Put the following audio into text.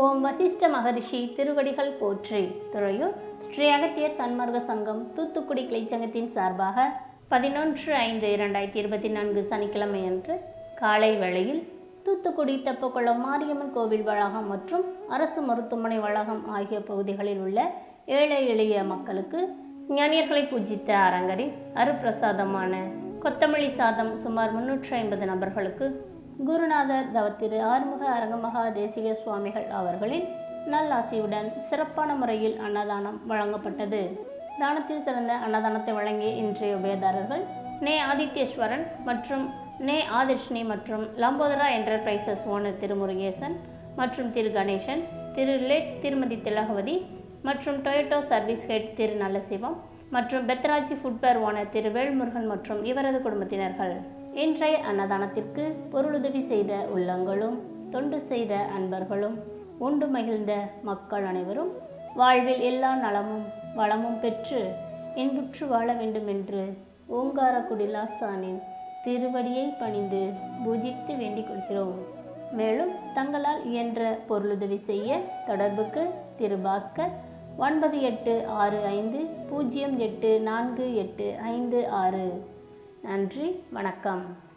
ஓம் வசிஷ்ட மகரிஷி திருவடிகள் போற்றி. துறையூர் ஸ்ரீ அகத்தியர் சன்மார்க்க சங்கம் தூத்துக்குடி கிளைச்சங்கத்தின் சார்பாக பதினொன்று ஐந்து இரண்டாயிரத்தி இருபத்தி நான்கு சனிக்கிழமை அன்று காலை வேளையில் தூத்துக்குடி தெப்பக்குளம் மாரியம்மன் கோவில் வளாகம் மற்றும் அரசு மருத்துவமனை வளாகம் ஆகிய பகுதிகளில் உள்ள ஏழை எளிய மக்களுக்கு ஞானியர்களை பூஜித்த அரங்கரின் அருப்பிரசாதமான கொத்தமல்லி சாதம் சுமார் முன்னூற்றி ஐம்பது நபர்களுக்கு குருநாதர் தவத்திரு ஆறுமுக அரங்கமகா தேசிக சுவாமிகள் அவர்களின் நல்லாசியுடன் சிறப்பான முறையில் அன்னதானம் வழங்கப்பட்டது. தானத்தில் சிறந்த அன்னதானத்தை வழங்கிய இன்றைய உபயதாரர்கள் நே ஆதித்யேஸ்வரன் மற்றும் நே ஆதிர்ஷினி மற்றும் லம்போதரா என்டர்பிரைசஸ் ஓனர் திரு முருகேசன் மற்றும் திரு கணேசன் திரு லேட் திருமதி திலகவதி மற்றும் Toyota service head Thiru Nallasivam மற்றும் பெத்ராஜி ஃபுட்வேர் ஓனர் திரு வேல்முருகன் மற்றும் இவரது குடும்பத்தினர்கள். இன்றைய அன்னதானத்திற்கு பொருளுதவி செய்த உள்ளங்களும் தொண்டு செய்த அன்பர்களும் உண்டு மகிழ்ந்த மக்கள் அனைவரும் வாழ்வில் எல்லா நலமும் வளமும் பெற்று இன்புற்று வாழ வேண்டும் என்று ஓங்காரக்குடிலாசானின் திருவடியை பணிந்து பூஜித்து வேண்டிக் கொள்கிறோம். மேலும் தங்களால் இயன்ற பொருளுதவி செய்ய தொடர்புக்கு திரு பாஸ்கர் ஒன்பது எட்டு ஆறு ஐந்து பூஜ்ஜியம் எட்டு நான்கு எட்டு ஐந்து ஆறு. நன்றி வணக்கம்.